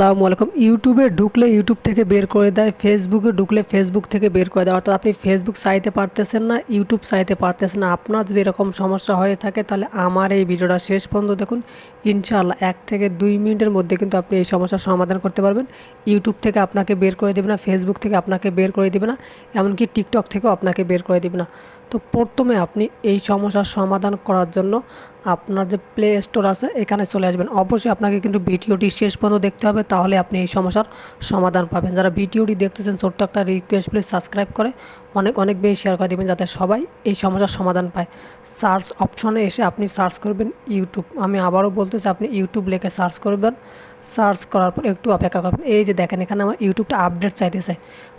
আসসালামু আলাইকুম। ইউটিউবে ঢুকলে ইউটিউব থেকে বের করে দেয় ফেসবুকে ঢুকলে ফেসবুক থেকে বের করে দেয়। অর্থাৎ আপনি ফেসবুক চাইতে পারতেছেন না, ইউটিউব চাইতে পারতেছেন না। আপনার যদি এরকম সমস্যা হয়ে থাকে, তাহলে আমার এই ভিডিওটা শেষ পর্যন্ত দেখুন। ইনশাআল্লাহ এক থেকে দুই মিনিটের মধ্যে কিন্তু আপনি এই সমস্যার সমাধান করতে পারবেন। ইউটিউব থেকে আপনাকে বের করে দেবে না ফেসবুক থেকে আপনাকে বের করে দেবে না, এমনকি টিকটক থেকেও আপনাকে বের করে দেবে না। তো প্রথমে আপনি এই সমস্যার সমাধান করার জন্য আপনার যে প্লে স্টোর আছে, এখানে চলে আসবেন। অবশ্যই আপনাকে কিন্তু ভিডিওটি শেষ পর্যন্ত দেখতে হবে, তাহলে আপনি এই সমস্যার সমাধান পাবেন। যারা ভিডিওটি দেখতেছেন, ছোট্ট একটা রিকোয়েস্ট প্লিজ সাবস্ক্রাইব করে, অনেক অনেক বেশি শেয়ার করে দেবেন, যাতে সবাই এই সমস্যার সমাধান পায়। সার্চ অপশনে এসে আপনি সার্চ করবেন ইউটিউব আমি আবারও বলতেছি, আপনি ইউটিউব লেখে সার্চ করবেন। সার্চ করার পর একটু অপেক্ষা করবেন। এই যে দেখেন, এখানে আমার ইউটিউবটা আপডেট চাইতেছে।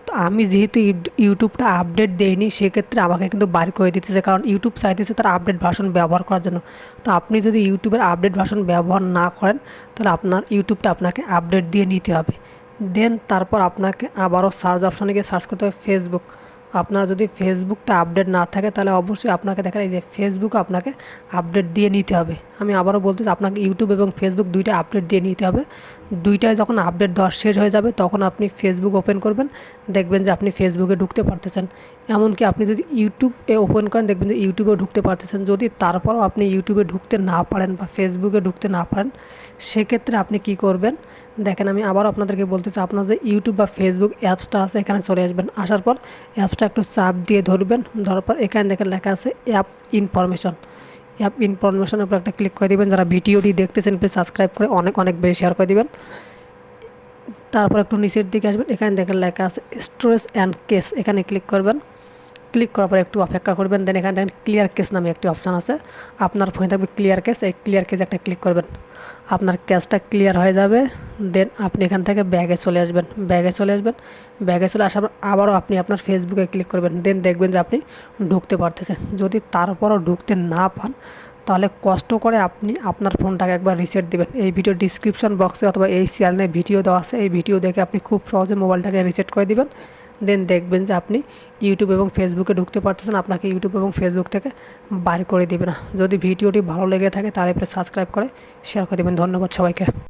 তো আমি যেহেতু ইউটিউবটা আপডেট দেইনি, সেক্ষেত্রে আমাকে কিন্তু বার করে দিতেছে, কারণ ইউটিউব চাইতেছে তার আপডেট ভার্সন ব্যবহার করার জন্য। তো আপনি যদি ইউটিউবের আপডেট ভার্সন ব্যবহার না করেন, তাহলে আপনার ইউটিউবটা আপনাকে আপডেট দিয়ে নিতে হবে। দেন তারপর আপনাকে আবারও সার্চ অপশানে গিয়ে সার্চ করতে হবে ফেসবুক আপনার যদি ফেসবুকটা আপডেট না থাকে, তাহলে অবশ্যই আপনাকে দেখেন এই যে ফেসবুক আপনাকে আপডেট দিয়ে নিতে হবে। আমি আবারও বলতে আপনাকে ইউটিউব এবং ফেসবুক দুইটা আপডেট দিয়ে নিতে হবে। দুইটায় যখন আপডেট দেওয়া শেষ হয়ে যাবে, তখন আপনি ফেসবুক ওপেন করবেন, দেখবেন যে আপনি ফেসবুকে ঢুকতে পারতেছেন। এমনকি আপনি যদি ইউটিউবে ওপেন করেন, দেখবেন যে ইউটিউবে ঢুকতে পারতেছেন। যদি তারপরও আপনি ইউটিউবে ঢুকতে না পারেন বা ফেসবুকে ঢুকতে না পারেন, সেক্ষেত্রে আপনি কি করবেন? দেখেন, আমি আবার আপনাদেরকে বলতে চাই, আপনার যে ইউটিউব বা ফেসবুক অ্যাপসটা আছে, এখানে চলে আসবেন। আসার পর অ্যাপসটা একটু চাপ দিয়ে ধরবেন, ধরার পর এখানে দেখেন লেখা আছে অ্যাপ ইনফরমেশন অ্যাপ ইনফরমেশনের উপর একটা ক্লিক করে দেবেন, যারা ভিডিওটি দেখতেছেন প্লিজ সাবস্ক্রাইব করে অনেক অনেক বেশি শেয়ার করে দেবেন। তারপর একটু নিচের দিকে আসবেন, এখানে দেখেন লেখা আছে স্টোরেজ অ্যান্ড কেস এখানে ক্লিক করবেন। ক্লিক করার পর একটু অপেক্ষা করবেন দেন এখানে দেখেন ক্লিয়ার কেস নামে একটি অপশান আছে। আপনার ফোনে থাকবে ক্লিয়ার কেস এই ক্লিয়ার কেস একটা ক্লিক করবেন। আপনার ক্যাশটা ক্লিয়ার হয়ে যাবে দেন আপনি এখান থেকে ব্যাগে চলে আসবেন। ব্যাগে চলে আসবেন ব্যাগে চলে আসার পর আবারও আপনি আপনার ফেসবুকে ক্লিক করবেন দেন দেখবেন যে আপনি ঢুকতে পারতেছেন। যদি তারপরও ঢুকতে না পান, তাহলে কষ্ট করে আপনি আপনার ফোনটাকে একবার রিসেট দেবেন। এই ভিডিও ডিসক্রিপশন বক্সে অথবা এই চ্যানেলে ভিডিও দেওয়া আছে, এই ভিডিও দেখে আপনি খুব সহজে মোবাইলটাকে রিসেট করে দিবেন। দেন দেখবেন যে আপনি ইউটিউব এবং ফেসবুকে ঢুকতে পারতেছেন, আপনাকে ইউটিউব এবং ফেসবুক থেকে বার করে দেবে না। যদি ভিডিওটি ভালো লেগে থাকে তাহলে সাবস্ক্রাইব করে শেয়ার করে দেবেন। ধন্যবাদ সবাইকে।